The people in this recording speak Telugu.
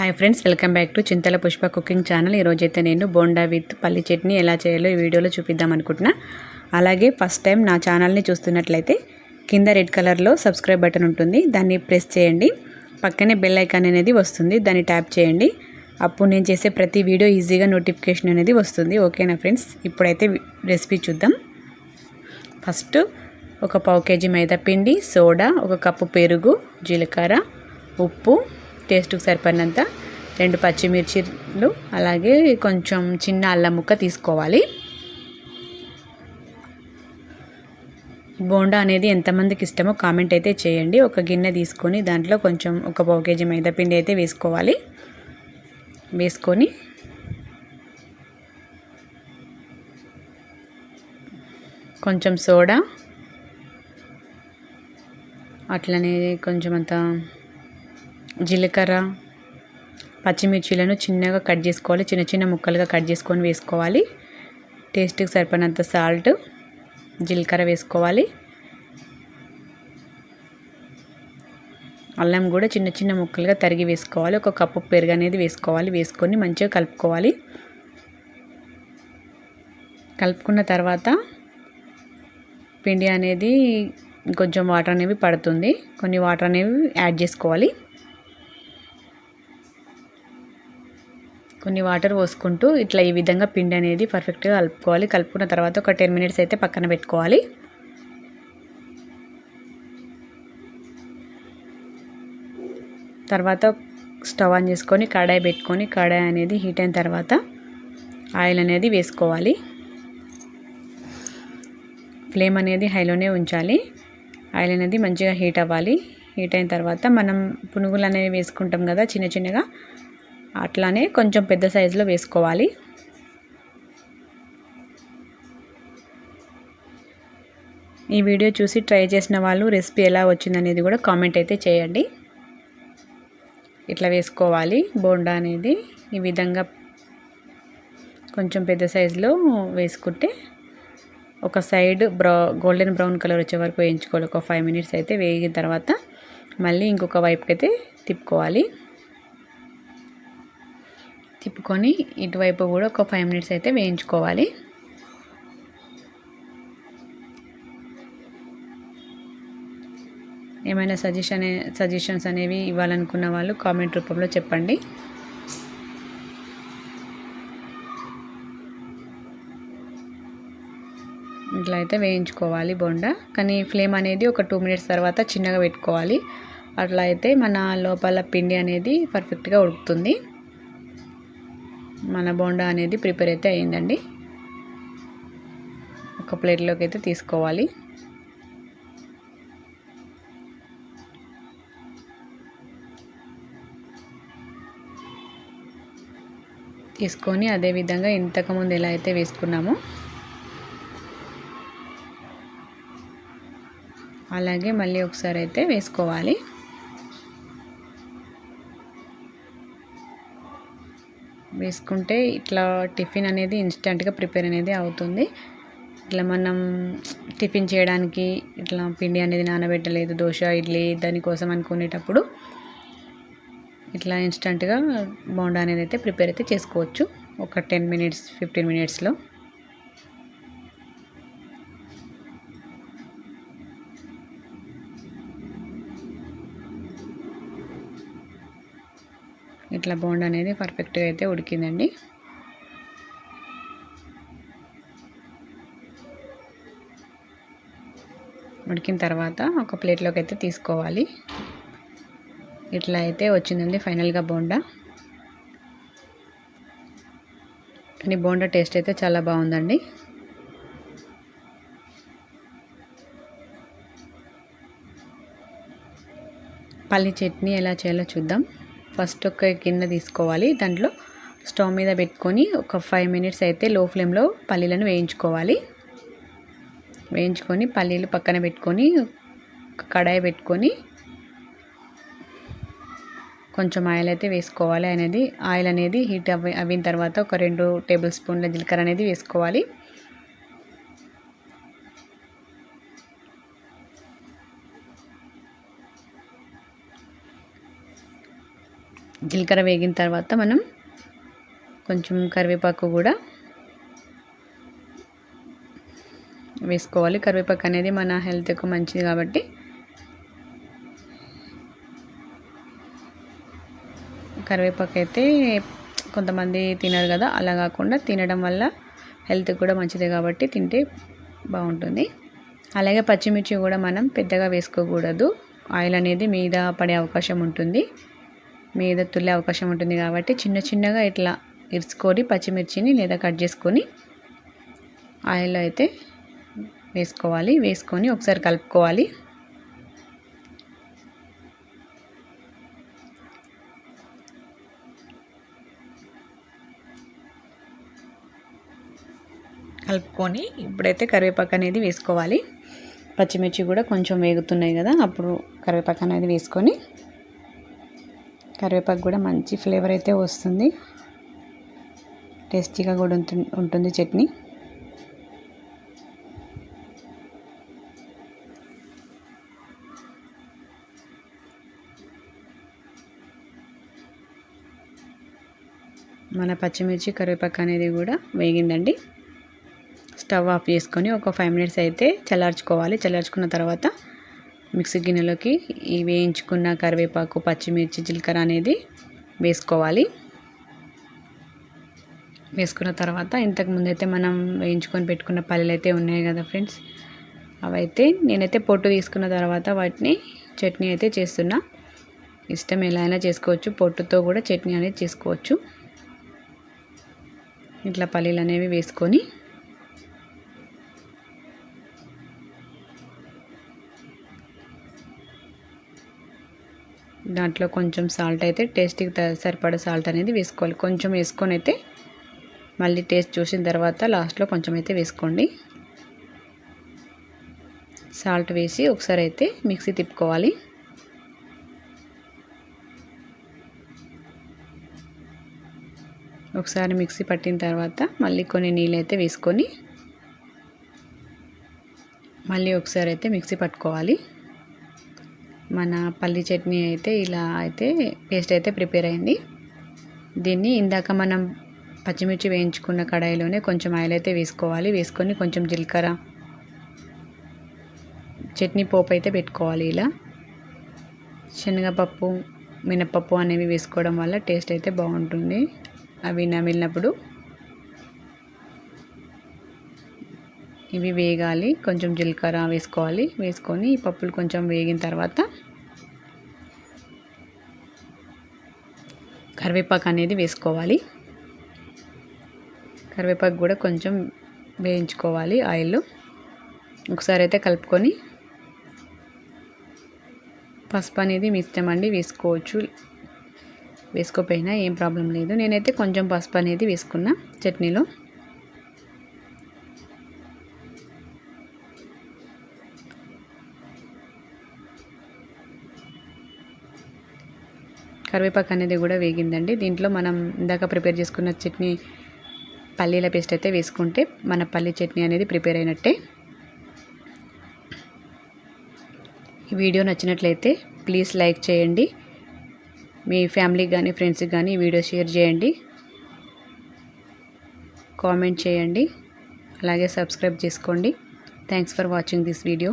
Hi friends welcome back to Chintala Pushpa cooking channel ఈరోజైతే నేను బోండా విత్ పల్లి చట్నీ ఎలా చేయాలో ఈ వీడియోలో చూపిద్దాం అనుకుంటున్నా. అలాగే ఫస్ట్ టైం నా ఛానల్ని చూస్తున్నట్లయితే కింద రెడ్ కలర్లో సబ్స్క్రైబ్ బటన్ ఉంటుంది. దాన్ని ప్రెస్ చేయండి. పక్కనే బెల్ ఐకాన్ అనేది వస్తుంది. దాన్ని ట్యాప్ చేయండి. అప్పుడు నేను చేసే ప్రతి వీడియో ఈజీగా నోటిఫికేషన్ అనేది వస్తుంది. ఓకేనా ఫ్రెండ్స్ ఇప్పుడైతే రెసిపీ చూద్దాం. ఫస్ట్ ఒక పావు కేజీ మైదా పిండి సోడా ఒక కప్పు పెరుగు జీలకర్ర ఉప్పు టేస్ట్కి సరిపడినంత రెండు పచ్చిమిర్చిలు అలాగే కొంచెం చిన్న అల్లం ముక్క తీసుకోవాలి. బోండా అనేది ఎంతమందికి ఇష్టమో కామెంట్ అయితే చేయండి. ఒక గిన్నె తీసుకొని దాంట్లో కొంచెం ఒక పావు కేజీ మైదాపిండి అయితే వేసుకోవాలి. వేసుకొని కొంచెం సోడా అట్లనే కొంచెం అంత జీలకర్ర పచ్చిమిర్చిలను చిన్నగా కట్ చేసుకోవాలి. చిన్న చిన్న ముక్కలుగా కట్ చేసుకొని వేసుకోవాలి. టేస్ట్కి సరిపడినంత సాల్ట్ జీలకర్ర వేసుకోవాలి. అల్లం కూడా చిన్న చిన్న ముక్కలుగా తరిగి వేసుకోవాలి. ఒక కప్పు పెరుగు అనేది వేసుకోవాలి. వేసుకొని మంచిగా కలుపుకోవాలి. కలుపుకున్న తర్వాత పిండి అనేది కొంచెం వాటర్ అనేవి పడుతుంది. కొన్ని వాటర్ అనేవి యాడ్ చేసుకోవాలి. కొన్ని వాటర్ పోసుకుంటూ ఇట్లా ఈ విధంగా పిండి అనేది పర్ఫెక్ట్గా కలుపుకోవాలి. కలుపుకున్న తర్వాత ఒక టెన్ మినిట్స్ అయితే పక్కన పెట్టుకోవాలి. తర్వాత స్టవ్ ఆన్ చేసుకొని కడాయి పెట్టుకొని కడాయి అనేది హీట్ అయిన తర్వాత ఆయిల్ అనేది వేసుకోవాలి. ఫ్లేమ్ అనేది హైలోనే ఉంచాలి. ఆయిల్ అనేది మంచిగా హీట్ అవ్వాలి. హీట్ అయిన తర్వాత మనం పునుగులు అనేవి వేసుకుంటాం కదా చిన్న చిన్నగా అట్లానే కొంచెం పెద్ద సైజులో వేసుకోవాలి. ఈ వీడియో చూసి ట్రై చేసిన వాళ్ళు రెసిపీ ఎలా వచ్చిందనేది కూడా కామెంట్ అయితే చేయండి. ఇట్లా వేసుకోవాలి. బోండా అనేది ఈ విధంగా కొంచెం పెద్ద సైజులో వేసుకుంటే ఒక side brown golden brown colour వచ్చే వరకు వేయించుకోవాలి. ఒక ఫైవ్ మినిట్స్ అయితే వేగిన తర్వాత మళ్ళీ ఇంకొక వైపుకి అయితే తిప్పుకోవాలి. తిప్పుకొని ఇటువైపు కూడా ఒక ఫైవ్ మినిట్స్ అయితే వేయించుకోవాలి. ఏమైనా సజెషన్ సజెషన్స్ అనేవి ఇవ్వాలనుకున్న వాళ్ళు కామెంట్ రూపంలో చెప్పండి. ఇట్లా అయితే వేయించుకోవాలి బొండా. కానీ ఫ్లేమ్ అనేది ఒక టూ మినిట్స్ తర్వాత చిన్నగా పెట్టుకోవాలి. అట్లా అయితే మన లోపల పిండి అనేది పర్ఫెక్ట్గా ఉడుకుతుంది. మన బోండా అనేది ప్రిపేర్ అయితే అయిందండి ఒక ప్లేట్లోకి అయితే తీసుకోవాలి. తీసుకొని అదేవిధంగా ఇంతకుముందు ఎలా అయితే వేసుకున్నామో అలాగే మళ్ళీ ఒకసారి అయితే వేసుకోవాలి. వేసుకుంటే ఇట్లా టిఫిన్ అనేది ఇన్స్టెంట్గా ప్రిపేర్ అనేది అవుతుంది. ఇట్లా మనం టిఫిన్ చేయడానికి ఇట్లా పిండి అనేది నానబెట్టలేదు దోశ ఇడ్లీ దానికోసం అనుకునేటప్పుడు ఇట్లా ఇన్స్టెంట్గా బోండా అనేది అయితే ప్రిపేర్ అయితే చేసుకోవచ్చు. ఒక టెన్ మినిట్స్ ఫిఫ్టీన్ మినిట్స్లో. ఇట్లా బోండా అనేది పర్ఫెక్ట్గా అయితే ఉడికిందండి. ఉడికిన తర్వాత ఒక ప్లేట్లోకి అయితే తీసుకోవాలి. ఇట్లా అయితే వచ్చిందండి ఫైనల్గా బోండా. కానీ బోండా టేస్ట్ అయితే చాలా బాగుందండి. పల్లి చట్నీ ఎలా చేయాలో చూద్దాం. ఫస్ట్ ఒక గిన్నె తీసుకోవాలి. దాంట్లో స్టవ్ మీద పెట్టుకొని ఒక ఫైవ్ మినిట్స్ అయితే లో ఫ్లేమ్లో పల్లీలను వేయించుకోవాలి. వేయించుకొని పల్లీలు పక్కన పెట్టుకొని కడాయి పెట్టుకొని కొంచెం ఆయిల్ అయితే వేసుకోవాలి అనేది. ఆయిల్ అనేది హీట్ అవి అయిన తర్వాత ఒక రెండు టేబుల్ స్పూన్ల జీలకర్ర అనేది వేసుకోవాలి. జీలకర్ర వేగిన తర్వాత మనం కొంచెం కరివేపాకు కూడా వేసుకోవాలి. కరివేపాకు అనేది మన హెల్త్కు మంచిది కాబట్టి కరివేపాకు అయితే కొంతమంది తినరు కదా అలా కాకుండా తినడం వల్ల హెల్త్కి కూడా మంచిది కాబట్టి తింటే బాగుంటుంది. అలాగే పచ్చిమిర్చి కూడా మనం పెద్దగా వేసుకోకూడదు. ఆయిల్ అనేది మీద పడే అవకాశం ఉంటుంది. మీద తుల్లే అవకాశం ఉంటుంది కాబట్టి చిన్న చిన్నగా ఇట్లా ఇరుచుకొని పచ్చిమిర్చిని లేదా కట్ చేసుకొని ఆయిల్లో అయితే వేసుకోవాలి. వేసుకొని ఒకసారి కలుపుకోవాలి. కలుపుకొని ఇప్పుడైతే కరివేపాకు అనేది వేసుకోవాలి. పచ్చిమిర్చి కూడా కొంచెం వేగుతున్నాయి కదా అప్పుడు కరివేపాకు అనేది వేసుకొని కరివేపాకు కూడా మంచి ఫ్లేవర్ అయితే వస్తుంది. టేస్టీగా కూడా ఉంటుంది చట్నీ. మన పచ్చిమిర్చి కరివేపాకు అనేది కూడా వేగిందండి. స్టవ్ ఆఫ్ చేసుకొని ఒక ఫైవ్ మినిట్స్ అయితే చల్లార్చుకోవాలి. చల్లార్చుకున్న తర్వాత మిక్సీ గిన్నెలోకి ఈ వేయించుకున్న కరివేపాకు పచ్చిమిర్చి జీలకర్ర అనేది వేసుకోవాలి. వేసుకున్న తర్వాత ఇంతకుముందు అయితే మనం వేయించుకొని పెట్టుకున్న పల్లెలు అయితే ఉన్నాయి కదా ఫ్రెండ్స్. అవైతే నేనైతే పొట్టు తీసుకున్న తర్వాత వాటిని చట్నీ అయితే చేస్తున్నా. ఇష్టం ఎలా అయినా చేసుకోవచ్చు. పొట్టుతో కూడా చట్నీ అనేది చేసుకోవచ్చు. ఇట్లా పల్లీలు అనేవి వేసుకొని దాంట్లో కొంచెం సాల్ట్ అయితే టేస్ట్కి సరిపడ సాల్ట్ అనేది వేసుకోవాలి. కొంచెం వేసుకొని అయితే మళ్ళీ టేస్ట్ చూసిన తర్వాత లాస్ట్లో కొంచెం అయితే వేసుకోండి. సాల్ట్ వేసి ఒకసారి అయితే మిక్సీ తిప్పుకోవాలి. ఒకసారి మిక్సీ పట్టిన తర్వాత మళ్ళీ కొన్ని నీళ్ళు అయితే వేసుకొని మళ్ళీ ఒకసారి అయితే మిక్సీ పట్టుకోవాలి. మన పల్లి చట్నీ అయితే ఇలా అయితే పేస్ట్ అయితే ప్రిపేర్ అయింది. దీన్ని ఇందాక మనం పచ్చిమిర్చి వేయించుకున్న కడాయిలోనే కొంచెం ఆయిల్ అయితే వేసుకోవాలి. వేసుకొని కొంచెం జీలకర్ర చట్నీ పోపు అయితే పెట్టుకోవాలి ఇలా. శనగపప్పు మినపప్పు అనేవి వేసుకోవడం వల్ల టేస్ట్ అయితే బాగుంటుంది. అవి నమిలినప్పుడు ఇవి వేగాలి. కొంచెం జీలకర్ర వేసుకోవాలి. వేసుకొని ఈ పప్పులు కొంచెం వేగిన తర్వాత కరివేపాకు అనేది వేసుకోవాలి. కరివేపాకు కూడా కొంచెం వేయించుకోవాలి ఆయిల్లో. ఒకసారి అయితే కలుపుకొని పసుపు అనేది మీ ఇష్టం అండి వేసుకోవచ్చు. వేసుకోపోయినా ఏం ప్రాబ్లం లేదు. నేనైతే కొంచెం పసుపు అనేది వేసుకున్నా చట్నీలో. కరివేపాకు అనేది కూడా వేగిందండి. దీంట్లో మనం ఇందాక ప్రిపేర్ చేసుకున్న చట్నీ పల్లీల పేస్ట్ అయితే వేసుకుంటే మన పల్లీ చట్నీ అనేది ప్రిపేర్ అయినట్టే. ఈ వీడియో నచ్చినట్లయితే ప్లీజ్ లైక్ చేయండి. మీ ఫ్యామిలీకి కానీ ఫ్రెండ్స్కి కానీ ఈ వీడియో షేర్ చేయండి. కామెంట్ చేయండి. అలాగే సబ్స్క్రైబ్ చేసుకోండి. Thanks for watching this video.